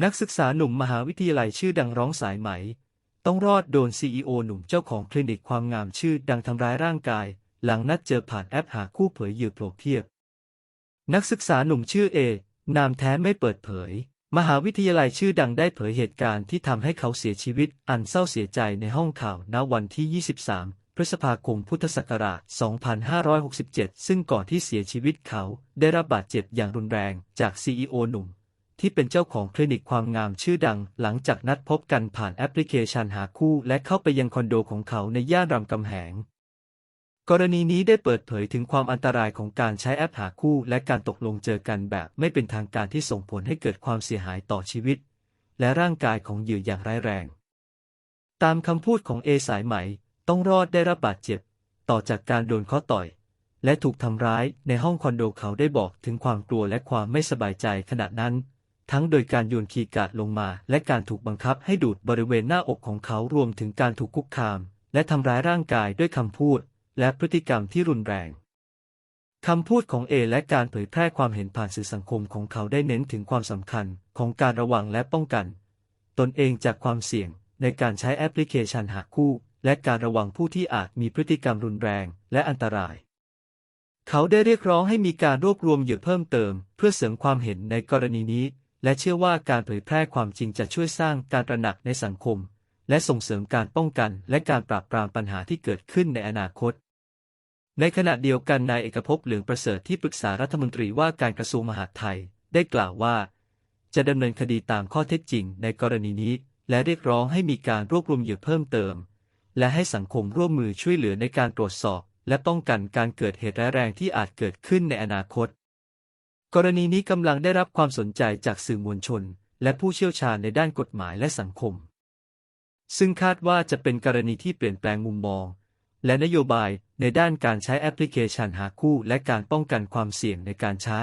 นักศึกษาหนุ่มมหาวิทยาลัยชื่อดังร้องสายไหม ต้องรอดโดนซีอหนุ่มเจ้าของคลินิกความงามชื่อดังทำร้ายร่างกาย หลังนัดเจอผ่านแอปหาคู่เผยเหยื่อโผล่เทียบ นักศึกษาหนุ่มชื่อเอ นามแท้ไม่เปิดเผย มหาวิทยาลัยชื่อดังได้เผยเหตุการณ์ที่ทำให้เขาเสียชีวิต อันเศร้าเสียใจในห้องข่าวณวันที่ 23พฤษภาคมพุทธศักราช 2567 ซึ่งก่อนที่เสียชีวิตเขาได้รับบาดเจ็บอย่างรุนแรงจากซีอหนุ่ม ที่เป็นเจ้าของคลินิกความงามชื่อดัง หลังจากนัดพบกันผ่านแอปพลิเคชันหาคู่และเข้าไปยังคอนโดของเขาในย่านรามคำแหง กรณีนี้ได้เปิดเผยถึงความอันตรายของการใช้แอปหาคู่ และการตกลงเจอกันแบบไม่เป็นทางการที่ส่งผลให้เกิดความเสียหายต่อชีวิต และร่างกายของเหยื่ออย่างร้ายแรง ตามคำพูดของเอสายไหม ต้องรอดได้รับบาดเจ็บ ต่อจากการโดนเคาะต่อยและถูกทำร้ายในห้องคอนโดเขาได้บอกถึงความกลัวและความไม่สบายใจขณะนั้น ทั้งโดยการโยนคีย์การ์ดลงมา และการถูกบังคับให้ดูดบริเวณหน้าอกของเขารวมถึงการถูกคุกคาม และทำร้ายร่างกายด้วยคำพูด และพฤติกรรมที่รุนแรงคำพูดของเอและการเผยแพร่ความเห็นผ่านสื่อสังคมของเขาได้เน้นถึงความสำคัญของการระวังและป้องกัน ตนเองจากความเสี่ยงในการใช้แอปพลิเคชันหาคู่ และการระวังผู้ที่อาจมีพฤติกรรมรุนแรงและอันตราย เขาได้เรียกร้องให้มีการรวบรวมเหยื่อเพิ่มเติม เพื่อเสริมความเห็นในกรณีนี้ และเชื่อว่าการเผยแพร่ความจริงจะช่วยสร้างการตระหนักในสังคม และส่งเสริมการป้องกันและการปราบปรามปัญหาที่เกิดขึ้นในอนาคต ในขณะเดียวกันนายเอกภพเหลืองประเสริฐที่ปรึกษารัฐมนตรีว่าการกระทรวงมหาดไทย ได้กล่าวว่า จะดำเนินคดีตามข้อเท็จจริงในกรณีนี้ และเรียกร้องให้มีการรวบรวมเหยื่อเพิ่มเติม และให้สังคมร่วมมือช่วยเหลือในการตรวจสอบ และป้องกันการเกิดเหตุร้ายแรงที่อาจเกิดขึ้นในอนาคต กรณีนี้กำลังได้รับความสนใจจากสื่อมวลชน และผู้เชี่ยวชาญในด้านกฎหมายและสังคม ซึ่งคาดว่าจะเป็นกรณีที่เปลี่ยนแปลงมุมมอง และนโยบายในด้านการใช้แอปพลิเคชันหาคู่ และการป้องกันความเสี่ยงในการใช้